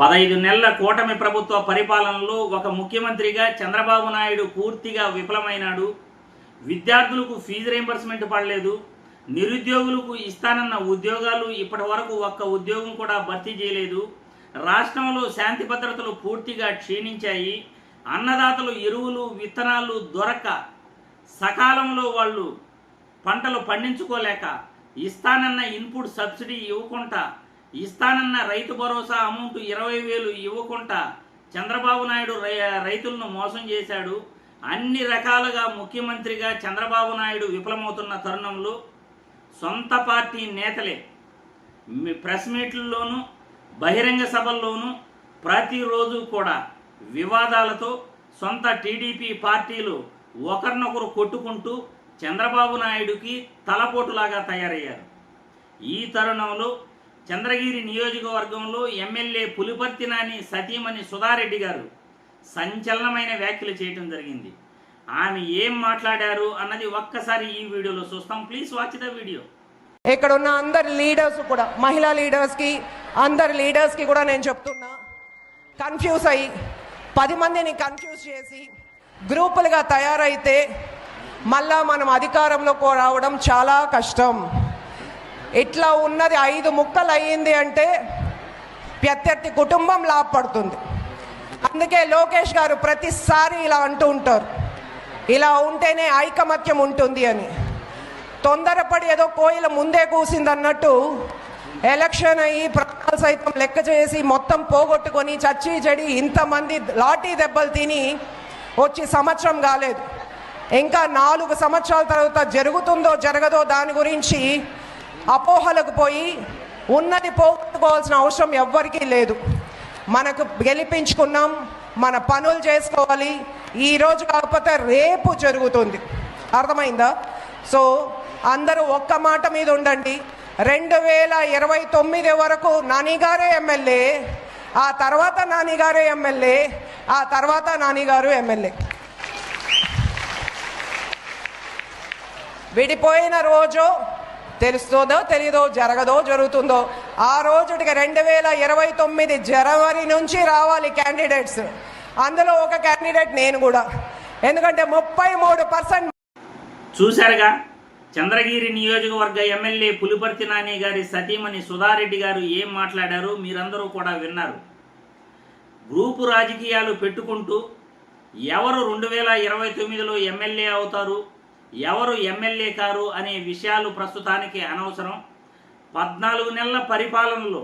పదహైదు నెలల కూటమి ప్రభుత్వ పరిపాలనలో ఒక ముఖ్యమంత్రిగా చంద్రబాబు నాయుడు పూర్తిగా విఫలమైనాడు. విద్యార్థులకు ఫీజు రీంబర్స్మెంట్ పడలేదు. నిరుద్యోగులకు ఇస్తానన్న ఉద్యోగాలు ఇప్పటి వరకు ఒక్క ఉద్యోగం కూడా భర్తీ చేయలేదు. రాష్ట్రంలో శాంతి భద్రతలు పూర్తిగా క్షీణించాయి. అన్నదాతలు ఎరువులు విత్తనాలు దొరక్క సకాలంలో వాళ్ళు పంటలు పండించుకోలేక ఇస్తానన్న ఇన్పుట్ సబ్సిడీ ఇవ్వకుండా ఇస్తానన్న రైతు భరోసా అమౌంట్ ఇరవై వేలు ఇవ్వకుండా చంద్రబాబు నాయుడు రై- రైతులను మోసం చేశాడు. అన్ని రకాలుగా ముఖ్యమంత్రిగా చంద్రబాబు నాయుడు విఫలమవుతున్న తరుణంలో సొంత పార్టీ నేతలే ప్రెస్ మీట్లలోనూ బహిరంగ సభల్లోనూ ప్రతిరోజు కూడా వివాదాలతో సొంత టీడీపీ పార్టీలు ఒకరినొకరు కొట్టుకుంటూ చంద్రబాబు నాయుడుకి తలపోటులాగా తయారయ్యారు. ఈ తరుణంలో చంద్రగిరి నియోజకవర్గంలో ఎమ్మెల్యే పులిపర్తినాని సతీమణి సుధారెడ్డి గారు సంచలనమైన వ్యాఖ్యలు చేయడం జరిగింది. ఆమె ఏం మాట్లాడారు అన్నది ఒక్కసారి ఈ వీడియోలో చూస్తాం. Please watch the video. ఇక్కడ ఉన్న అందరి లీడర్స్ కూడా మహిళా లీడర్స్కి అందరి లీడర్స్కి కూడా నేను చెప్తున్నా కన్ఫ్యూజ్ అయ్యి పది మందిని కన్ఫ్యూజ్ చేసి గ్రూపులుగా తయారైతే మళ్ళా మనం అధికారంలోకి రావడం చాలా కష్టం. ఇట్లా ఉన్నది ఐదు ముక్కలు అయ్యింది అంటే ప్రత్యర్థి కుటుంబం లాభపడుతుంది. అందుకే లోకేష్ గారు ప్రతిసారి ఇలా అంటూ ఉంటారు. ఇలా ఉంటేనే ఐకమత్యం ఉంటుంది అని. తొందరపడి ఏదో కోయిల ముందే కూసింది అన్నట్టు ఎలక్షన్ అయ్యి ప్రాణాలు సైతం లెక్క చేసి మొత్తం పోగొట్టుకొని చచ్చి చెడి ఇంతమంది లాఠీ దెబ్బలు తిని వచ్చి సంవత్సరం కాలేదు. ఇంకా నాలుగు సంవత్సరాల తర్వాత జరుగుతుందో జరగదో దాని గురించి అపోహలకు పోయి ఉన్నది పోగొట్టుకోవాల్సిన అవసరం ఎవ్వరికీ లేదు. మనకు గెలిపించుకున్నాం మన పనులు చేసుకోవాలి. ఈరోజు కాకపోతే రేపు జరుగుతుంది. అర్థమైందా? సో అందరూ ఒక్క మాట మీద ఉండండి. రెండు వేల ఇరవై తొమ్మిది వరకు నానిగారే ఎమ్మెల్యే ఆ తర్వాత నానిగారే ఎమ్మెల్యే ఆ తర్వాత నానిగారు ఎమ్మెల్యే. విడిపోయిన రోజు తెలుస్తుందో తెలియదో జరగదో జరుగుతుందో ఆ రోజుటికి రెండు వేల ఇరవై తొమ్మిది జనవరి నుంచి రావాలి క్యాండిడేట్స్ అందులో ఒక క్యాండిడేట్ నేను కూడా. ఎందుకంటే ముప్పై మూడు పర్సెంట్ చూశారుగా చంద్రగిరి నియోజకవర్గ ఎమ్మెల్యే పులిపర్తి నాని గారి సతీమణి సుధారెడ్డి గారు ఏం మాట్లాడారు మీరందరూ కూడా విన్నారు. గ్రూపు రాజకీయాలు పెట్టుకుంటూ ఎవరు రెండు వేల ఇరవై తొమ్మిదిలో ఎమ్మెల్యే అవుతారు? ఎవరు ఎమ్మెల్యే కారు అనే విషయాలు ప్రస్తుతానికి అనవసరం. పద్నాలుగు నెలల పరిపాలనలో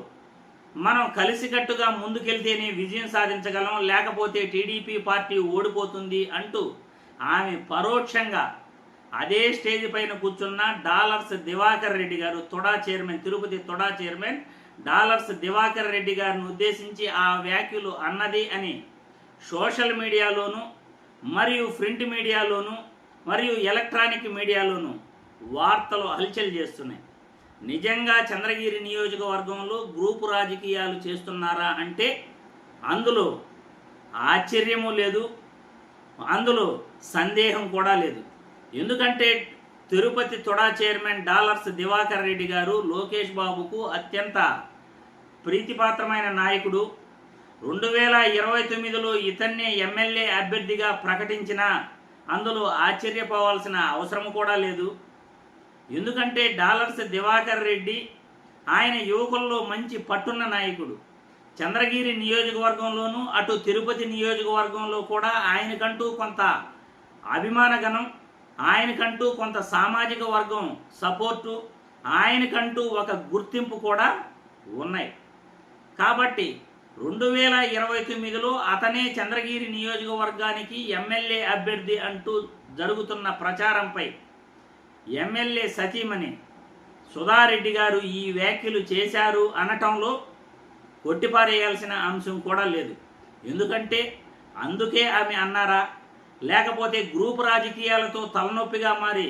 మనం కలిసికట్టుగా ముందుకెళ్తేనే విజయం సాధించగలం లేకపోతే టీడీపీ పార్టీ ఓడిపోతుంది అంటూ ఆమె పరోక్షంగా అదే స్టేజ్ పైన కూర్చున్న Dollars Divakar Reddy garu TUDA chairman Tirupati TUDA chairman Dollars Divakar Reddy గారిని ఉద్దేశించి ఆ వ్యాఖ్యలు అన్నది అని సోషల్ మీడియాలోను మరియు ప్రింట్ మీడియాలోను మరియు ఎలక్ట్రానిక్ మీడియాలోనూ వార్తలు హల్చల్ చేస్తున్నాయి. నిజంగా చంద్రగిరి నియోజకవర్గంలో గ్రూపు రాజకీయాలు చేస్తున్నారా అంటే అందులో ఆశ్చర్యము లేదు అందులో సందేహం కూడా లేదు. ఎందుకంటే Tirupati TUDA chairman Dollars Divakar Reddy garu Lokesh బాబుకు అత్యంత ప్రీతిపాత్రమైన నాయకుడు. రెండు వేల ఇరవై తొమ్మిదిలో ఇతన్నే ఎమ్మెల్యే అభ్యర్థిగా ప్రకటించిన అందులో ఆశ్చర్యపోవాల్సిన అవసరం కూడా లేదు. ఎందుకంటే డాలర్స్ దివాకర్ రెడ్డి ఆయన యువకుల్లో మంచి పట్టున్న నాయకుడు. చంద్రగిరి నియోజకవర్గంలోనూ అటు తిరుపతి నియోజకవర్గంలో కూడా ఆయనకంటూ కొంత అభిమానగణం ఆయనకంటూ కొంత సామాజిక వర్గం సపోర్టు ఆయనకంటూ ఒక గుర్తింపు కూడా ఉన్నాయి. కాబట్టి రెండు వేల ఇరవై తొమ్మిదిలో అతనే చంద్రగిరి నియోజకవర్గానికి ఎమ్మెల్యే అభ్యర్థి అంటూ జరుగుతున్న ప్రచారంపై ఎమ్మెల్యే సతీమణి సుధారెడ్డి గారు ఈ వ్యాఖ్యలు చేశారు అనటంలో కొట్టిపారేయాల్సిన అంశం కూడా లేదు. ఎందుకంటే అందుకే ఆమె అన్నారా లేకపోతే గ్రూప్ రాజకీయాలతో తలనొప్పిగా మారి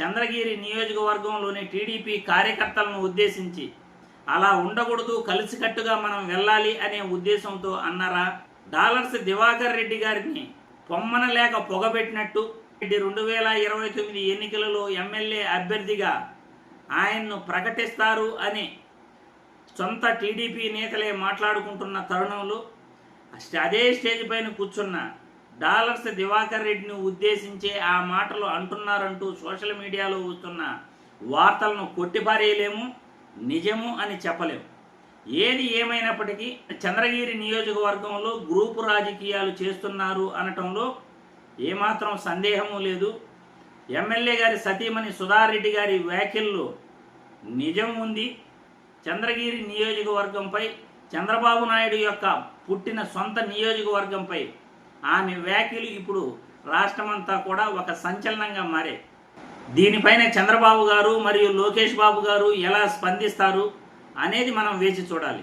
చంద్రగిరి నియోజకవర్గంలోని టీడీపీ కార్యకర్తలను ఉద్దేశించి అలా ఉండకూడదు కలిసికట్టుగా మనం వెళ్ళాలి అనే ఉద్దేశంతో అన్నారా డాలర్స్ దివాకర్ రెడ్డి గారిని పొమ్మన లేక పొగబెట్టినట్టు. రెడ్డి రెండు వేల ఇరవై తొమ్మిది ఎన్నికలలో ఎమ్మెల్యే అభ్యర్థిగా ఆయన్ను ప్రకటిస్తారు అని సొంత టీడీపీ నేతలే మాట్లాడుకుంటున్న తరుణంలో అదే స్టేజ్ పైన కూర్చున్న డాలర్స్ దివాకర్ రెడ్డిని ఉద్దేశించే ఆ మాటలు అంటున్నారంటూ సోషల్ మీడియాలో వస్తున్న వార్తలను కొట్టిపారేయలేము. నిజము అని చెప్పలేము. ఏది ఏమైనప్పటికీ చంద్రగిరి నియోజకవర్గంలో గ్రూపు రాజకీయాలు చేస్తున్నారు అనటంలో ఏమాత్రం సందేహము లేదు. ఎమ్మెల్యే గారి సతీమణి సుధారెడ్డి గారి వ్యాఖ్యల్లో నిజం ఉంది. చంద్రగిరి నియోజకవర్గంపై చంద్రబాబు నాయుడు యొక్క పుట్టిన సొంత నియోజకవర్గంపై ఆమె వ్యాఖ్యలు ఇప్పుడు రాష్ట్రమంతా కూడా ఒక సంచలనంగా మారే దీనిపైన చంద్రబాబు గారు మరియు లోకేష్ బాబు గారు ఎలా స్పందిస్తారు అనేది మనం వేచి చూడాలి.